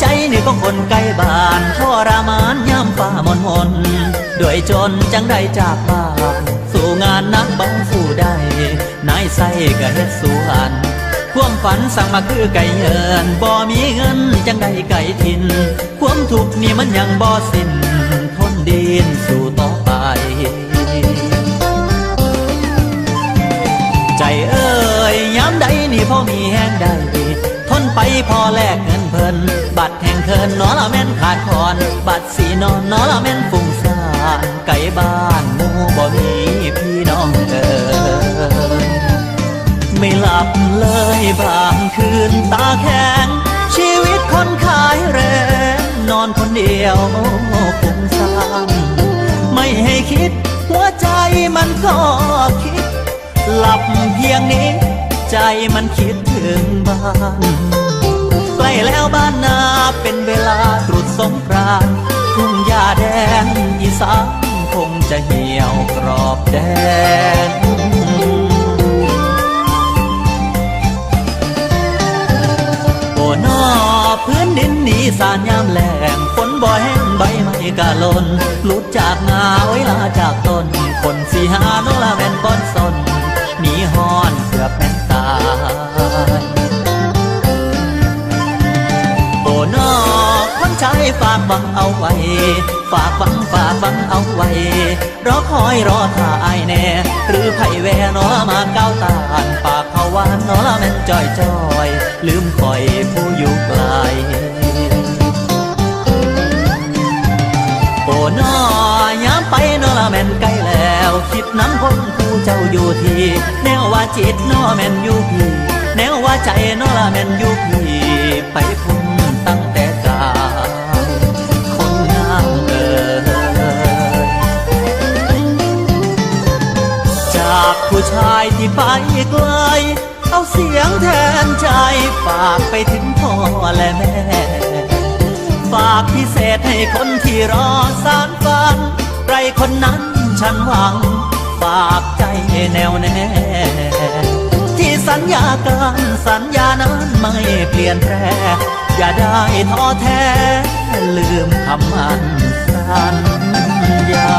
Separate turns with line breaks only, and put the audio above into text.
ใจนี่ก็คนไกลบ้านทรมานย่ำฟ้ามนมนด้วยจนจังได้จากบ้านสู่งานนักเบาสู้ได้นายใส่ก็เฮ็ดสวนความฝันสั่งมาคือไก่เยินบ่มีเงินจังได้ไก่ทิน ความทุกข์นี่มันยังบ่สิ้น ทนดินสู่ต่อไปใจเอ้ยย้ำใดนี่พ่อมีแห้งใดทนไปพอแลกเงินเพิ่น นนอละแม่นขาดคอนบัตรสีนอนนอละแม่นฟุ้งซ่านไก่บ้านหมูบ่มีพี่น้องเอินไม่หลับเลยบางคืนตาแข็งชีวิตคนขายแรงนอนคนเดียวฟุ้งซ่านไม่ให้คิด หัวใจมันก็คิด หลับเพียงนี้ ใจมันคิดถึงบ้าน แล้วบ้านนาเป็นเวลาตรุษสงกรานต์ทุ่งหญ้าแดงอีสานคงจะเหี่ยวกรอบแดงโอ้นอพื้นดินนี้สานยามแหลงฝนบ่แห้งใบไม้กะลนหลุดจากงาไว้ลาจากต้นคนสีหาโนละแมนบอน ฝากบังเอาไว้ ฝากบังฝากบังเอาไว้ รอคอยรอท่าอายแน่ หรือไผ่แวนอมาก้าวตานปากเขาหวานนอละแม่นจอยจอย ลืมคอยผู้อยู่ไกลโอ้นอยามไปนอละแม่นไกลแล้ว คิดน้ำคนผู้เจ้าอยู่ที่แนวว่าจิตนอแม่นอยู่พี่แนวว่าใจนอละแม่นอยู่พี่ากผู้ชายที่ไปไกล เอาเสียงแทนใจ ฝากไปถึงพ่อและแม่ ฝากพิเศษให้คนที่รอสารฝันใครคนนั้นฉันหวัง ฝากใจแน่วแน่ ที่สัญญากันสัญญานั้นไม่เปลี่ยนแปรอย่าได้ท้อแท้ ลืมคำมันสัญญา